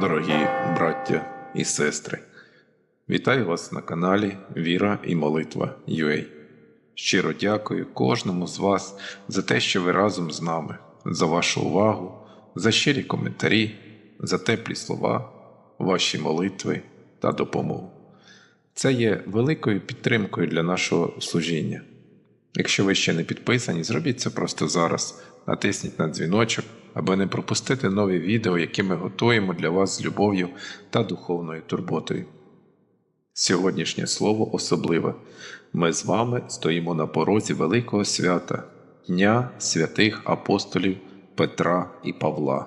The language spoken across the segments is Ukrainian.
дорогі браття і сестри. Вітаю вас на каналі Віра і Молитва UA. Щиро дякую кожному з вас за те, що ви разом з нами, за вашу увагу, за щирі коментарі, за теплі слова, ваші молитви та допомогу. Це є великою підтримкою для нашого служіння. Якщо ви ще не підписані, зробіть це просто зараз. Натисніть на дзвіночок, аби не пропустити нові відео, які ми готуємо для вас з любов'ю та духовною турботою. Сьогоднішнє слово особливе. Ми з вами стоїмо на порозі великого свята, Дня святих апостолів Петра і Павла,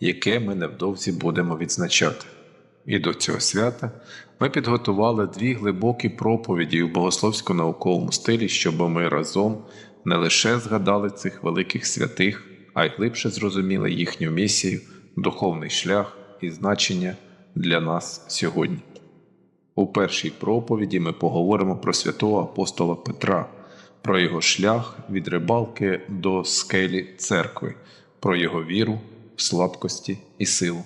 яке ми невдовзі будемо відзначати. І до цього свята ми підготували дві глибокі проповіді у богословсько-науковому стилі, щоб ми разом не лише згадали цих великих святих, а й глибше зрозуміли їхню місію, духовний шлях і значення для нас сьогодні. У першій проповіді ми поговоримо про святого апостола Петра, про його шлях від рибалки до скелі церкви, про його віру, слабкості і силу.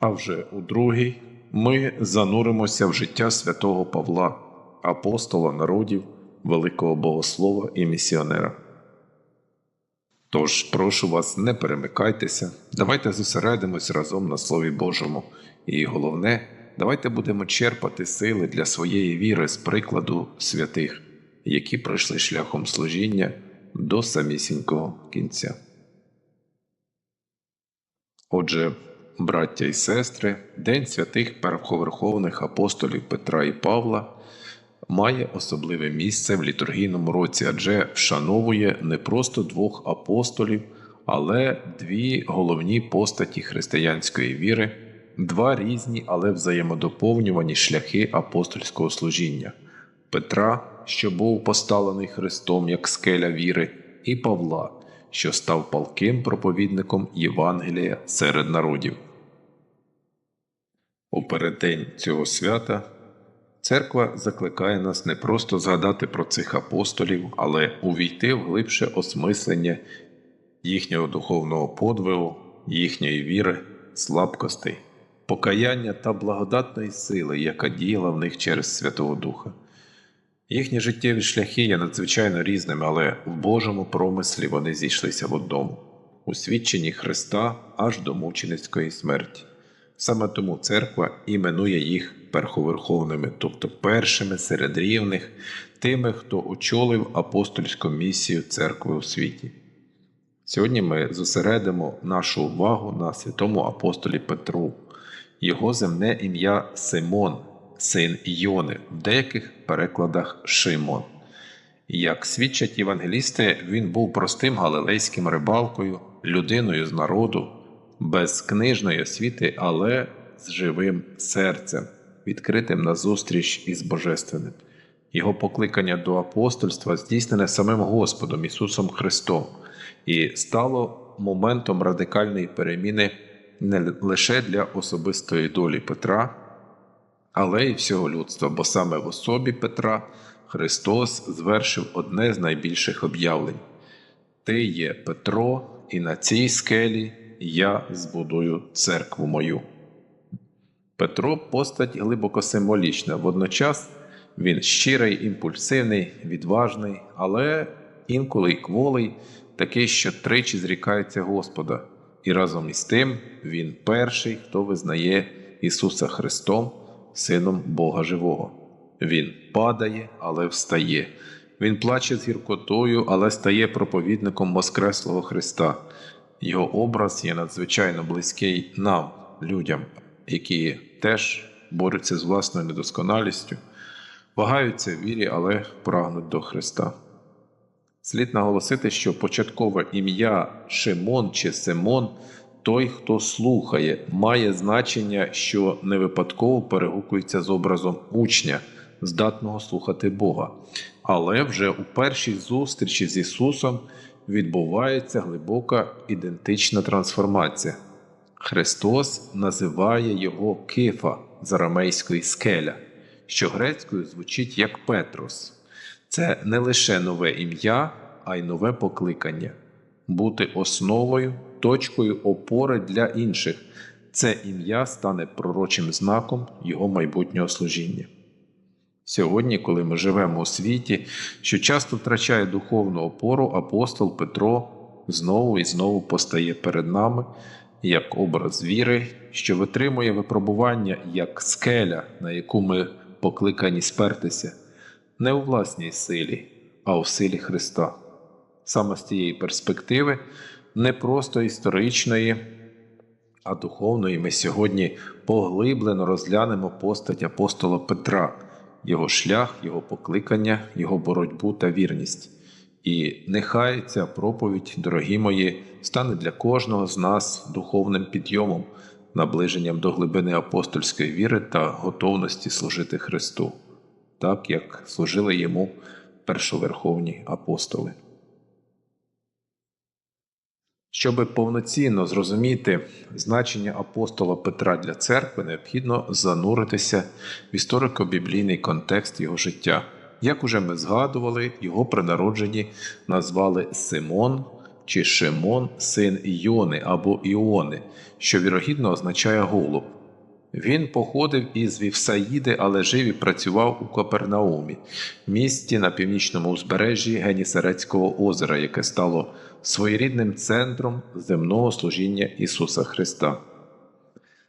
А вже у другій ми зануримося в життя святого Павла, апостола народів, великого богослова і місіонера. Тож прошу вас, не перемикайтеся, давайте зосередимось разом на Слові Божому. І головне, давайте будемо черпати сили для своєї віри з прикладу святих, які пройшли шляхом служіння до самісінького кінця. Отже, браття і сестри, День святих перховерховних апостолів Петра і Павла має особливе місце в літургійному році, адже вшановує не просто двох апостолів, але дві головні постаті християнської віри, два різні, але взаємодоповнювані шляхи апостольського служіння Петра, що був поставлений Христом як скеля віри, і Павла, що став палким проповідником Євангелія серед народів. У переддень цього свята церква закликає нас не просто згадати про цих апостолів, але увійти в глибше осмислення їхнього духовного подвигу, їхньої віри, слабкостей, покаяння та благодатної сили, яка діяла в них через Святого Духа. Їхні життєві шляхи є надзвичайно різними, але в Божому промислі вони зійшлися в одному у свідченні Христа аж до мученицької смерті. Саме тому церква іменує їх перховерховними, тобто першими серед рівних, тими, хто очолив апостольську місію церкви у світі. Сьогодні ми зосередимо нашу увагу на святому апостолі Петру, його земне ім'я Симон, син Йони, в деяких перекладах Шимон. Як свідчать євангелісти, він був простим галилейським рибалкою, людиною з народу, без книжної освіти, але з живим серцем, відкритим на зустріч із Божественним. Його покликання до апостольства здійснене самим Господом Ісусом Христом і стало моментом радикальної переміни не лише для особистої долі Петра, але й всього людства, бо саме в особі Петра Христос звершив одне з найбільших об'явлень: Ти є Петро, і на цій скелі я збудую церкву мою. Петро постать глибоко символічна, водночас він щирий, імпульсивний, відважний, але інколи й кволий, такий, що тричі зрікається Господа, і разом із тим він перший, хто визнає Ісуса Христом, Сином Бога Живого. Він падає, але встає. Він плаче з гіркотою, але стає проповідником Воскреслого Христа. Його образ є надзвичайно близький нам, людям, які теж борються з власною недосконалістю, вагаються в вірі, але прагнуть до Христа. Слід наголосити, що початкове ім'я Шимон чи Симон той, хто слухає, має значення, що не випадково перегукується з образом учня, здатного слухати Бога. Але вже у першій зустрічі з Ісусом відбувається глибока ідентична трансформація. Христос називає його Кифа з арамейської скеля, що грецькою звучить як Петрос. Це не лише нове ім'я, а й нове покликання бути основою, точкою опори для інших, Це ім'я стане пророчим знаком його майбутнього служіння. Сьогодні, коли ми живемо у світі, що часто втрачає духовну опору, апостол Петро знову і знову постає перед нами як образ віри, що витримує випробування як скеля, на яку ми покликані спертися, не у власній силі, а у силі Христа. Саме з цієї перспективи, не просто історичної, а духовної, ми сьогодні поглиблено розглянемо постать апостола Петра, його шлях, його покликання, його боротьбу та вірність. І нехай ця проповідь, дорогі мої, стане для кожного з нас духовним підйомом, наближенням до глибини апостольської віри та готовності служити Христу, так як служили йому першоверховні апостоли. Щоб повноцінно зрозуміти значення апостола Петра для церкви, необхідно зануритися в історико-біблійний контекст його життя. Як уже ми згадували, його при народженні назвали Симон чи Шимон, син Іони або Іони, що вірогідно означає голуб. Він походив із Вівсаїди, але жив і працював у Капернаумі, місті на північному узбережжі Генісарецького озера, яке стало своєрідним центром земного служіння Ісуса Христа.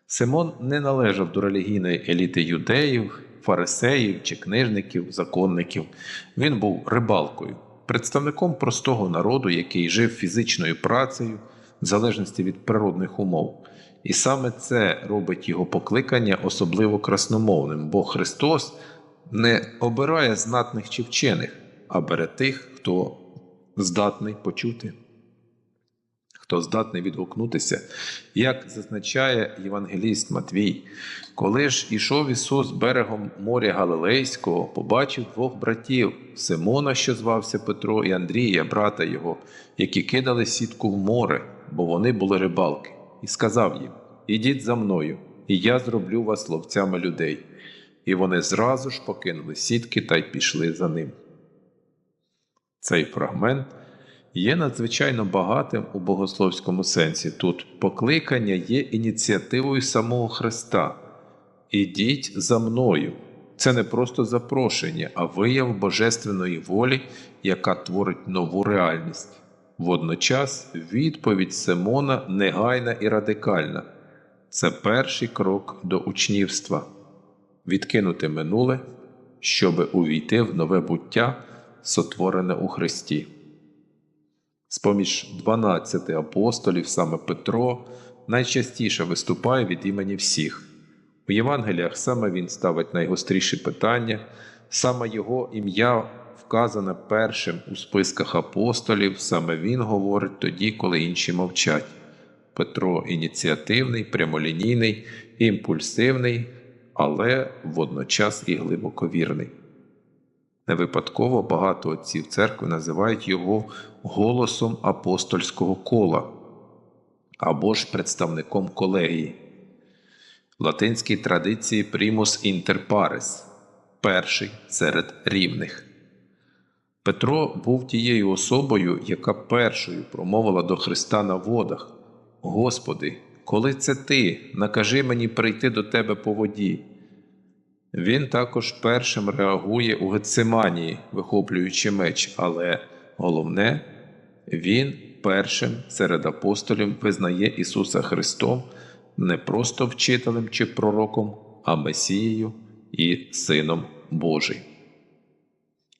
Симон не належав до релігійної еліти юдеїв, фарисеїв чи книжників, законників. Він був рибалкою, представником простого народу, який жив фізичною працею в залежності від природних умов. І саме це робить його покликання особливо красномовним, бо Христос не обирає знатних чи вчених, а бере тих, хто здатний почути, хто здатний відгукнутися, як зазначає Євангеліст Матвій, коли ж ішов Ісус берегом моря Галилейського, побачив двох братів Симона, що звався Петро, і Андрія, брата його, які кидали сітку в море, бо вони були рибалки і сказав їм: Ідіть за мною, і я зроблю вас ловцями людей. І вони зразу ж покинули сітки та й пішли за ним. Цей фрагмент є надзвичайно багатим у богословському сенсі. Тут покликання є ініціативою самого Христа. Ідіть за мною. Це не просто запрошення, а вияв божественної волі, яка творить нову реальність. Водночас відповідь Симона негайна і радикальна це перший крок до учнівства відкинути минуле, щоби увійти в нове буття, сотворене у Христі. З поміж 12 апостолів саме Петро найчастіше виступає від імені всіх. У Євангеліях саме він ставить найгостріші питання, саме його ім'я вказане першим у списках апостолів, саме він говорить тоді, коли інші мовчать. Петро ініціативний, прямолінійний, імпульсивний, але водночас і глибоко вірний. Не випадково багато отців церкви називають його голосом апостольського кола або ж представником колегії. В латинській традиції примус інтер pares – перший серед рівних. Петро був тією особою, яка першою промовила до Христа на водах: Господи, коли це Ти, накажи мені прийти до Тебе по воді. Він також першим реагує у Гециманії, вихоплюючи меч, але головне, він першим серед апостолів визнає Ісуса Христом не просто вчителем чи пророком, а Месією і Сином Божий.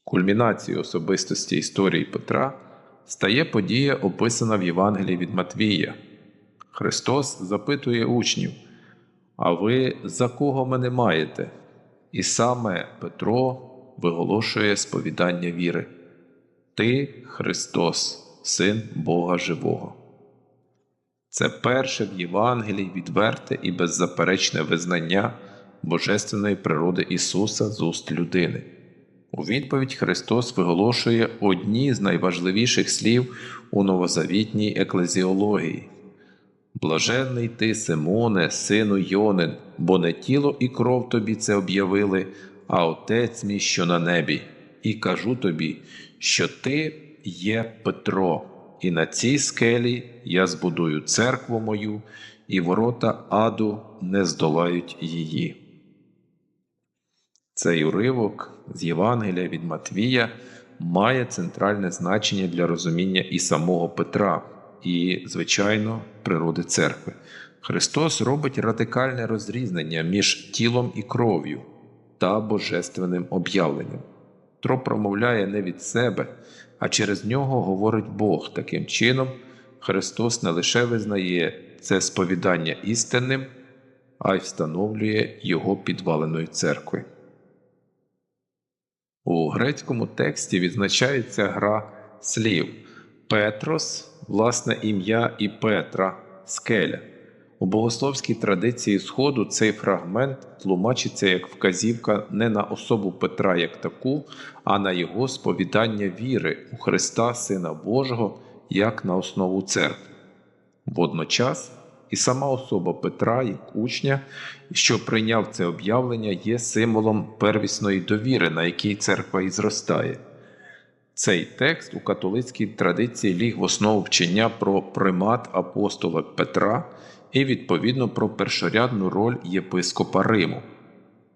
Кульмінацією особистості історії Петра стає подія, описана в Євангелії від Матвія. Христос запитує учнів: А ви за кого мене маєте? І саме Петро виголошує сповідання віри: Ти Христос, Син Бога Живого. Це перше в Євангелії відверте і беззаперечне визнання Божественної природи Ісуса з уст людини. У відповідь Христос виголошує одні з найважливіших слів у новозавітній еклезіології. Блаженний ти, Симоне, сину Йонин, бо не тіло і кров тобі це об'явили, а Отець мій, що на небі, і кажу тобі, що ти є Петро, і на цій скелі я збудую церкву мою, і ворота аду не здолають її. Цей уривок з Євангелія від Матвія має центральне значення для розуміння і самого Петра, і, звичайно, природи церкви. Христос робить радикальне розрізнення між тілом і кров'ю та божественним об'явленням. Петро промовляє не від себе, а через нього говорить Бог. Таким чином, Христос не лише визнає це сповідання істинним, а й встановлює його підваленою церкви. У грецькому тексті відзначається гра слів Петрос, власне ім'я і Петра, скеля. У богословській традиції Сходу цей фрагмент тлумачиться як вказівка не на особу Петра як таку, а на його сповідання віри у Христа Сина Божого як на основу церкви. Водночас і сама особа Петра, як учня, що прийняв це об'явлення, є символом первісної довіри, на якій церква і зростає. Цей текст у католицькій традиції ліг в основу вчення про примат апостола Петра і відповідно про першорядну роль єпископа Риму.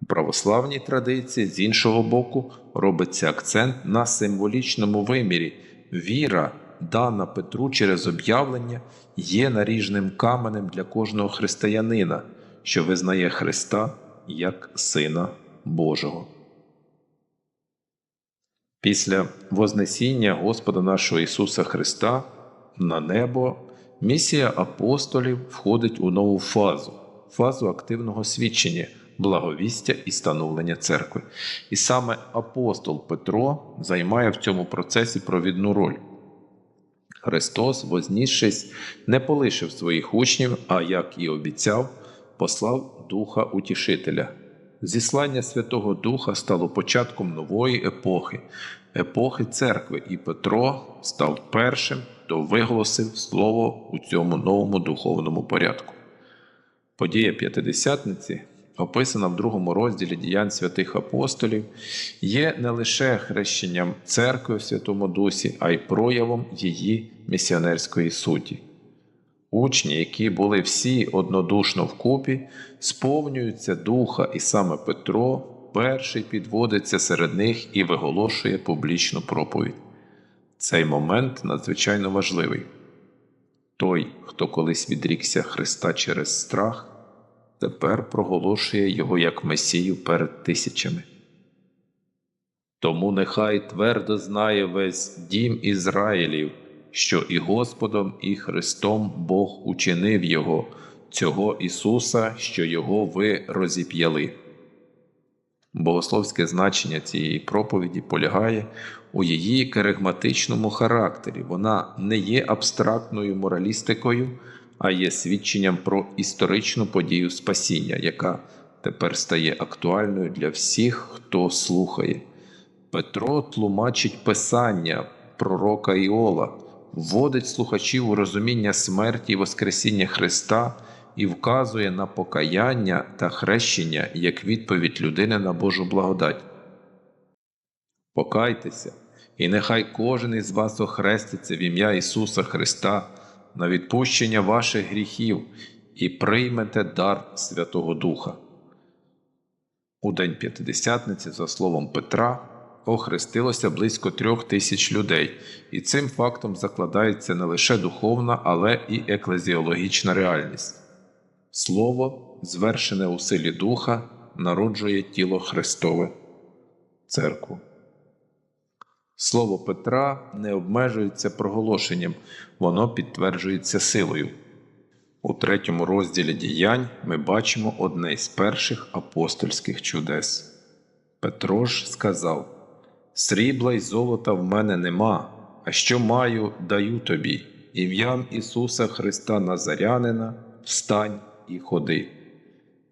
У православній традиції, з іншого боку, робиться акцент на символічному вимірі. Віра, дана Петру через об'явлення, є наріжним каменем для кожного християнина, що визнає Христа як Сина Божого. Після Вознесіння Господа нашого Ісуса Христа на небо місія апостолів входить у нову фазу фазу активного свідчення, благовістя і становлення церкви. І саме апостол Петро займає в цьому процесі провідну роль. Христос, вознісшись, не полишив своїх учнів, а як і обіцяв, послав Духа Утішителя. Зіслання Святого Духа стало початком нової епохи, епохи церкви, і Петро став першим, хто виголосив слово у цьому новому духовному порядку. Подія П'ятидесятниці, описана в другому розділі діянь святих апостолів, є не лише хрещенням церкви в Святому Дусі, а й проявом її місіонерської суті. Учні, які були всі однодушно вкупі, сповнюються духа, і саме Петро перший підводиться серед них і виголошує публічну проповідь. Цей момент надзвичайно важливий. Той, хто колись відрікся Христа через страх, тепер проголошує Його як Месію перед тисячами. Тому нехай твердо знає весь дім Ізраїлів, що і Господом, і Христом Бог учинив Його, цього Ісуса, що Його ви розіп'яли. Богословське значення цієї проповіді полягає у її керигматичному характері. Вона не є абстрактною моралістикою, а є свідченням про історичну подію спасіння, яка тепер стає актуальною для всіх, хто слухає. Петро тлумачить Писання пророка Іола, вводить слухачів у розуміння смерті і Воскресіння Христа і вказує на покаяння та хрещення як відповідь людини на Божу благодать. Покайтеся, і нехай кожен із вас охреститься в ім'я Ісуса Христа на відпущення ваших гріхів і приймете дар Святого Духа. У день П'ятидесятниці, за словом Петра, охрестилося близько трьох тисяч людей, і цим фактом закладається не лише духовна, але і еклезіологічна реальність. Слово, звершене у силі Духа, народжує тіло Христове церкву. Слово Петра не обмежується проголошенням, воно підтверджується силою. У третьому розділі діянь ми бачимо одне з перших апостольських чудес. Петро ж сказав: Срібла й золота в мене нема, а що маю, даю тобі, ім'ям Ісуса Христа Назарянина, встань і ходи.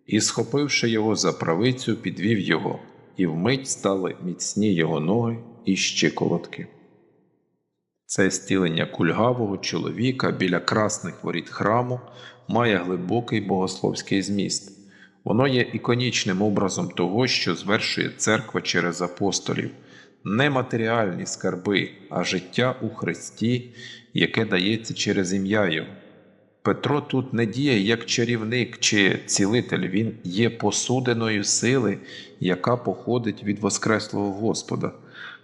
І, схопивши його за правицю, підвів його, і вмить стали міцні його ноги і щиколотки. Це стілення кульгавого чоловіка біля красних воріт храму має глибокий богословський зміст. Воно є іконічним образом того, що звершує церква через апостолів, не матеріальні скарби, а життя у Христі, яке дається через ім'я Його. Петро тут не діє як чарівник чи цілитель, він є посудиною сили, яка походить від Воскреслого Господа.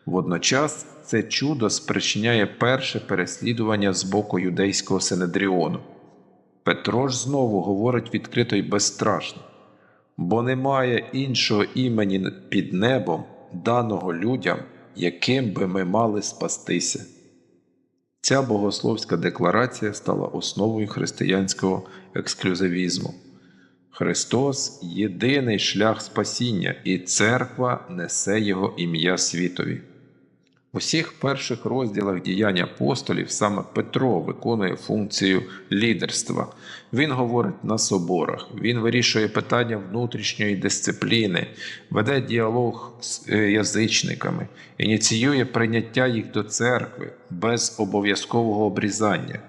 Водночас це чудо спричиняє перше переслідування з боку юдейського Синедріону. Петро ж знову говорить відкрито й безстрашно, бо немає іншого імені під небом, даного людям, яким би ми мали спастися. Ця богословська декларація стала основою християнського ексклюзивізму. Христос єдиний шлях спасіння, і церква несе Його ім'я світові. У всіх перших розділах діянь апостолів саме Петро виконує функцію лідерства. Він говорить на соборах, він вирішує питання внутрішньої дисципліни, веде діалог з е, язичниками, ініціює прийняття їх до церкви без обов'язкового обрізання.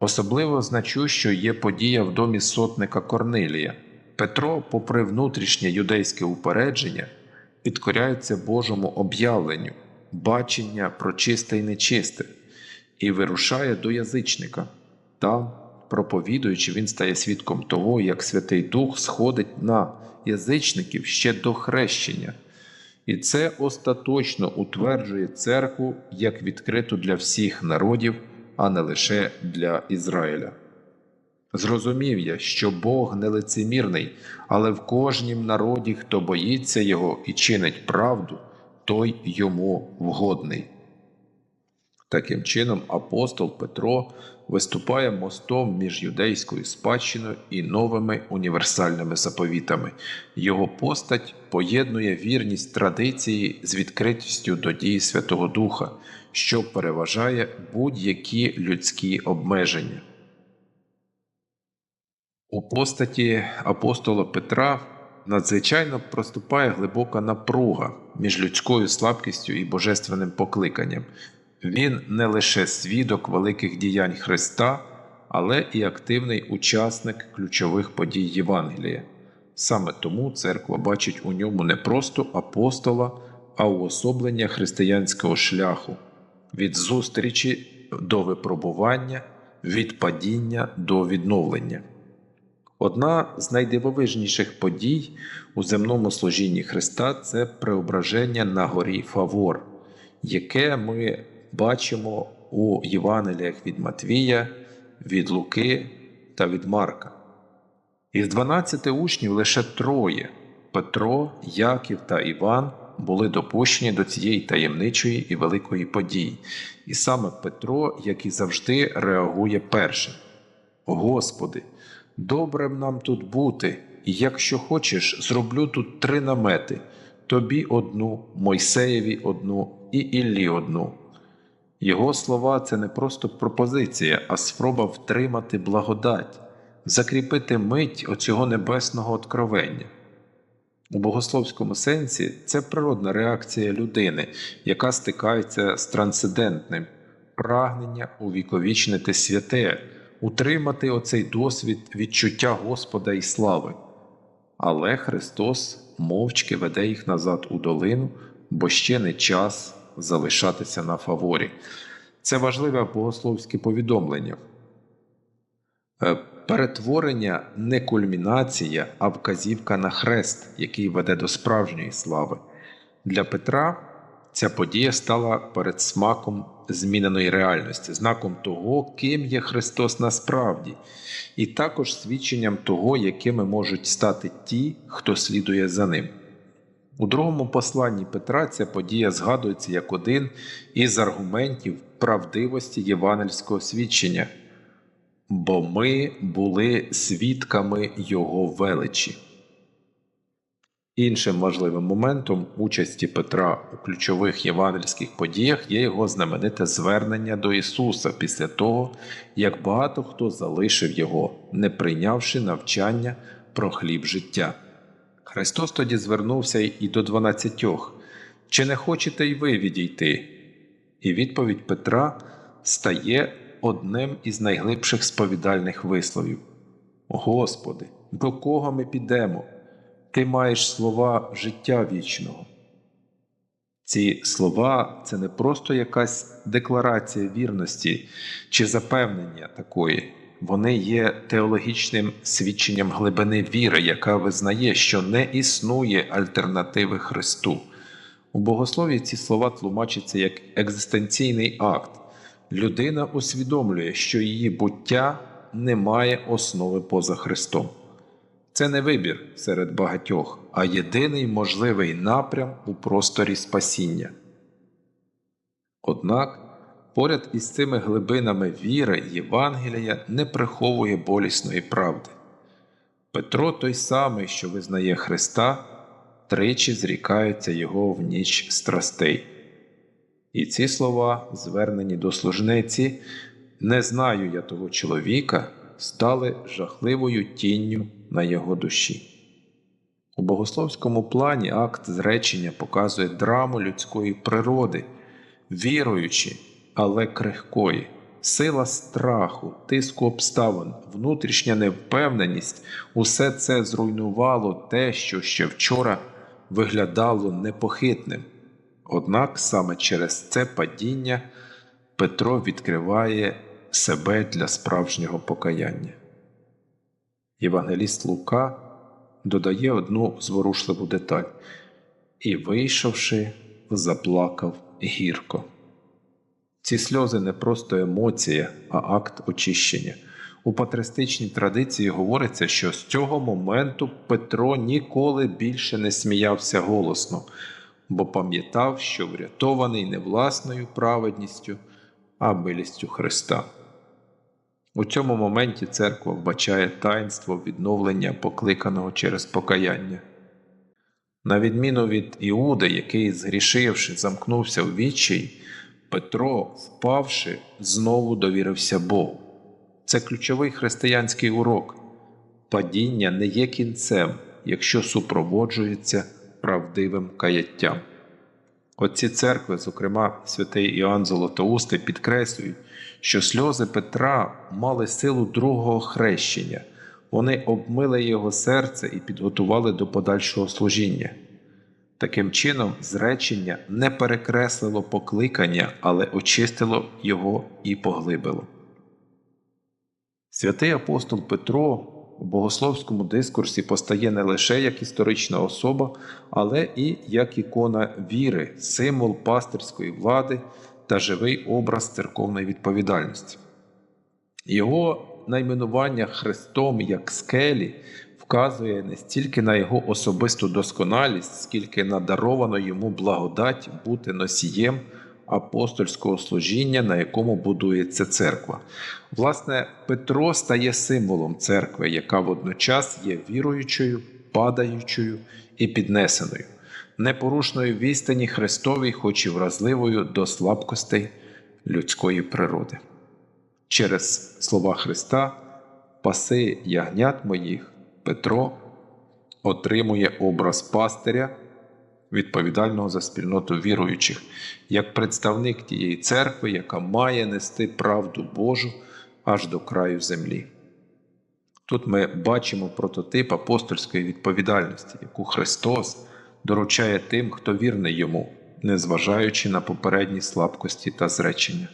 Особливо значущою є подія в домі сотника Корнилія. Петро, попри внутрішнє юдейське упередження, підкоряється Божому об'явленню, бачення про чисте і нечисте, і вирушає до язичника. Там, проповідуючи, він стає свідком того, як Святий Дух сходить на язичників ще до хрещення. І це остаточно утверджує церкву як відкриту для всіх народів, а не лише для Ізраїля. Зрозумів я, що Бог не лицемірний, але в кожнім народі, хто боїться Його і чинить правду, той йому вгодний. Таким чином, апостол Петро виступає мостом між юдейською спадщиною і новими універсальними заповітами. Його постать поєднує вірність традиції з відкритістю до дії Святого Духа, що переважає будь-які людські обмеження. У постаті апостола Петра надзвичайно проступає глибока напруга між людською слабкістю і божественним покликанням. Він не лише свідок великих діянь Христа, але і активний учасник ключових подій Євангелія. Саме тому церква бачить у ньому не просто апостола, а уособлення християнського шляху від зустрічі до випробування, від падіння до відновлення. Одна з найдивовижніших подій у земному служінні Христа це преображення на горі Фавор, яке ми бачимо у Євангеліях від Матвія, від Луки та від Марка. Із 12 учнів лише троє Петро, Яків та Іван були допущені до цієї таємничої і великої події. І саме Петро, як і завжди, реагує першим. Господи, добре б нам тут бути, і якщо хочеш, зроблю тут три намети тобі одну, Мойсеєві одну і Іллі одну. Його слова це не просто пропозиція, а спроба втримати благодать, закріпити мить оцього небесного откровення. У богословському сенсі це природна реакція людини, яка стикається з трансцендентним прагнення увіковічнити святе, утримати оцей досвід відчуття Господа і слави. Але Христос мовчки веде їх назад у долину, бо ще не час залишатися на фаворі. Це важливе богословське повідомлення. Е, Перетворення не кульмінація, а вказівка на хрест, який веде до справжньої слави. Для Петра ця подія стала передсмаком зміненої реальності, знаком того, ким є Христос насправді, і також свідченням того, якими можуть стати ті, хто слідує за ним. У другому посланні Петра ця подія згадується як один із аргументів правдивості євангельського свідчення, бо ми були свідками Його величі. Іншим важливим моментом участі Петра у ключових євангельських подіях є його знамените звернення до Ісуса після того, як багато хто залишив Його, не прийнявши навчання про хліб життя. Христос тоді звернувся і до дванадцятьох Чи не хочете й ви відійти? І відповідь Петра стає одним із найглибших сповідальних висловів: Господи, до кого ми підемо? Ти маєш слова життя вічного. Ці слова це не просто якась декларація вірності чи запевнення такої, вони є теологічним свідченням глибини віри, яка визнає, що не існує альтернативи Христу. У богослов'ї ці слова тлумачаться як екзистенційний акт. Людина усвідомлює, що її буття не має основи поза Христом. Це не вибір серед багатьох, а єдиний можливий напрям у просторі спасіння. Однак, поряд із цими глибинами віри Євангелія не приховує болісної правди. Петро, той самий, що визнає Христа, тричі зрікається його в ніч страстей. І ці слова, звернені до служниці, не знаю я того чоловіка, стали жахливою тінню на його душі. У богословському плані акт зречення показує драму людської природи, віруючи, але крихкої, сила страху, тиску обставин, внутрішня невпевненість усе це зруйнувало те, що ще вчора виглядало непохитним. Однак саме через це падіння Петро відкриває себе для справжнього покаяння. Євангеліст Лука додає одну зворушливу деталь і, вийшовши, заплакав гірко. Ці сльози не просто емоція, а акт очищення. У патристичній традиції говориться, що з цього моменту Петро ніколи більше не сміявся голосно, бо пам'ятав, що врятований не власною праведністю, а милістю Христа. У цьому моменті церква вбачає таїнство відновлення покликаного через покаяння. На відміну від Іуди, який, згрішивши, замкнувся в відчай, Петро, впавши, знову довірився Богу. Це ключовий християнський урок. Падіння не є кінцем, якщо супроводжується правдивим каяттям. Отці церкви, зокрема святий Іоанн Золотоустий, підкреслюють, що сльози Петра мали силу другого хрещення, вони обмили його серце і підготували до подальшого служіння. Таким чином, зречення не перекреслило покликання, але очистило його і поглибило. Святий апостол Петро у богословському дискурсі постає не лише як історична особа, але і як ікона віри, символ пастирської влади та живий образ церковної відповідальності. Його найменування Христом як скелі вказує не стільки на його особисту досконалість, скільки на даровану йому благодать бути носієм апостольського служіння, на якому будується церква. Власне, Петро стає символом церкви, яка водночас є віруючою, падаючою і піднесеною, непорушною відстані Христовій, хоч і вразливою до слабкостей людської природи. Через слова Христа, паси ягнят моїх, Петро отримує образ пастиря, відповідального за спільноту віруючих, як представник тієї церкви, яка має нести правду Божу аж до краю землі. Тут ми бачимо прототип апостольської відповідальності, яку Христос доручає тим, хто вірний йому, незважаючи на попередні слабкості та зречення.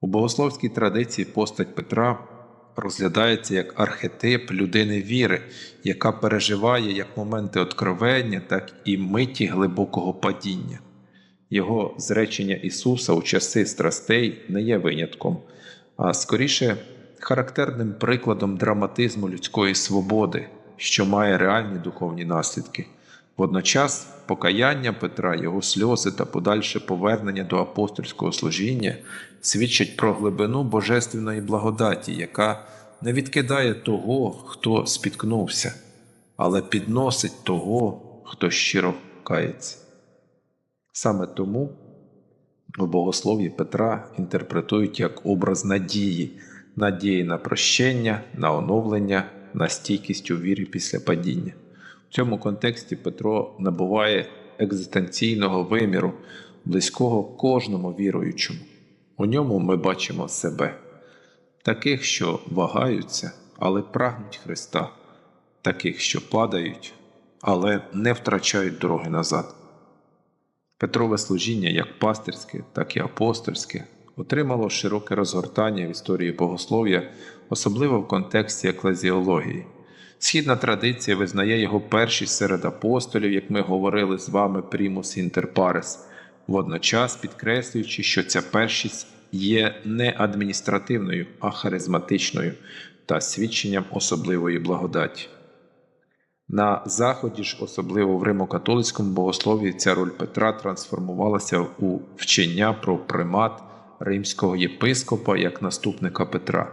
У богословській традиції постать Петра розглядається як архетип людини віри, яка переживає як моменти откровення, так і миті глибокого падіння. Його зречення Ісуса у часи страстей не є винятком, а скоріше характерним прикладом драматизму людської свободи, що має реальні духовні наслідки. Водночас покаяння Петра, його сльози та подальше повернення до апостольського служіння свідчать про глибину божественної благодаті, яка не відкидає того, хто спіткнувся, але підносить того, хто щиро кається. Саме тому у богослов'ї Петра інтерпретують як образ надії, надії на прощення, на оновлення, на стійкість у вірі після падіння. В цьому контексті Петро набуває екзистенційного виміру, близького кожному віруючому. У ньому ми бачимо себе, таких, що вагаються, але прагнуть Христа, таких, що падають, але не втрачають дороги назад. Петрове служіння як пастирське, так і апостольське отримало широке розгортання в історії богослов'я, особливо в контексті еклезіології. Східна традиція визнає його першість серед апостолів, як ми говорили з вами примус інтер парес, водночас підкреслюючи, що ця першість є не адміністративною, а харизматичною та свідченням особливої благодаті. На Заході ж, особливо в Римо-католицькому богослов'ї, ця роль Петра трансформувалася у вчення про примат римського єпископа як наступника Петра.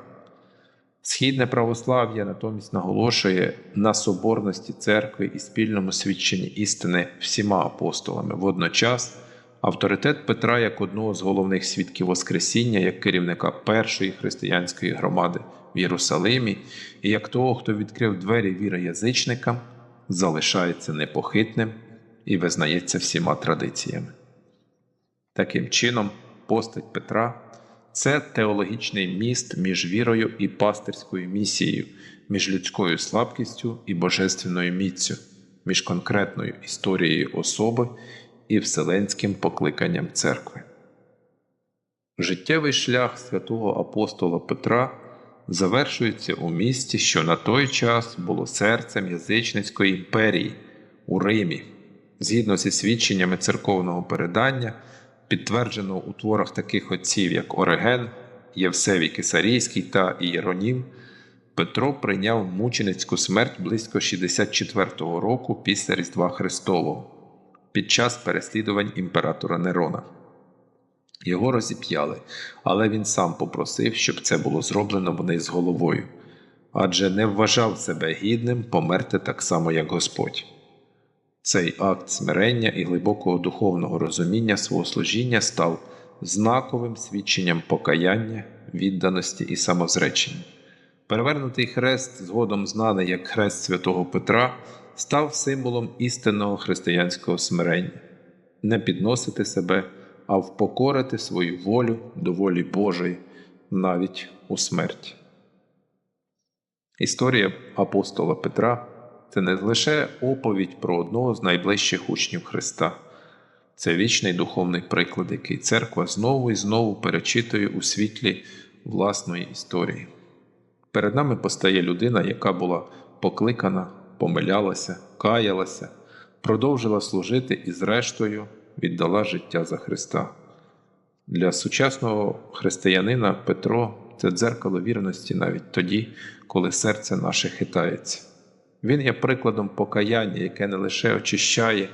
Східне православ'я натомість наголошує на соборності церкви і спільному свідченні істини всіма апостолами. Водночас авторитет Петра як одного з головних свідків Воскресіння, як керівника першої християнської громади в Єрусалимі, і як того, хто відкрив двері віри язичникам, залишається непохитним і визнається всіма традиціями. Таким чином, постать Петра це теологічний міст між вірою і пастирською місією, між людською слабкістю і божественною міцю, між конкретною історією особи і вселенським покликанням церкви. Життєвий шлях святого апостола Петра завершується у місті, що на той час було серцем язичницької імперії у Римі, згідно зі свідченнями церковного передання, підтвердженого у творах таких отців, як Ореген, Євсевій Кисарійський та Ієронім, Петро прийняв мученицьку смерть близько 64-го року після Різдва Христового під час переслідувань імператора Нерона. Його розіп'яли, але він сам попросив, щоб це було зроблено вниз головою, адже не вважав себе гідним померти так само, як Господь. Цей акт смирення і глибокого духовного розуміння свого служіння став знаковим свідченням покаяння, відданості і самозречення. Перевернутий хрест, згодом знаний як хрест святого Петра, став символом істинного християнського смирення не підносити себе, а впокорити свою волю до волі Божої навіть у смерті. Історія апостола Петра це не лише оповідь про одного з найближчих учнів Христа, це вічний духовний приклад, який церква знову і знову перечитує у світлі власної історії. Перед нами постає людина, яка була покликана, помилялася, каялася, продовжила служити і, зрештою, віддала життя за Христа. Для сучасного християнина Петро це дзеркало вірності навіть тоді, коли серце наше хитається. Він є прикладом покаяння, яке не лише очищає,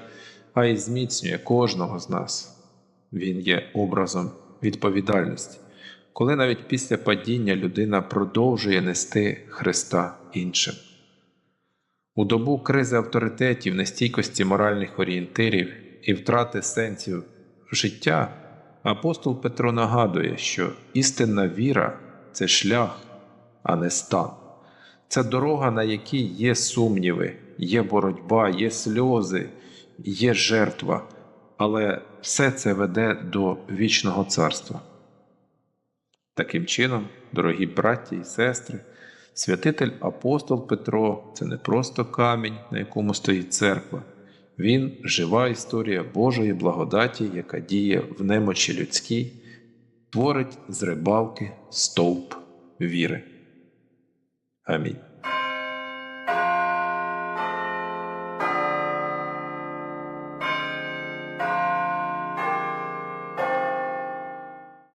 а й зміцнює кожного з нас. Він є образом відповідальності, коли навіть після падіння людина продовжує нести Христа іншим. У добу кризи авторитетів, нестійкості моральних орієнтирів і втрати сенсів життя, апостол Петро нагадує, що істинна віра це шлях, а не стан. Це дорога, на якій є сумніви, є боротьба, є сльози, є жертва, але все це веде до вічного царства. Таким чином, дорогі браті і сестри, святитель апостол Петро це не просто камінь, на якому стоїть церква. Він жива історія Божої благодаті, яка діє в немочі людській, творить з рибалки стовп віри. Amém.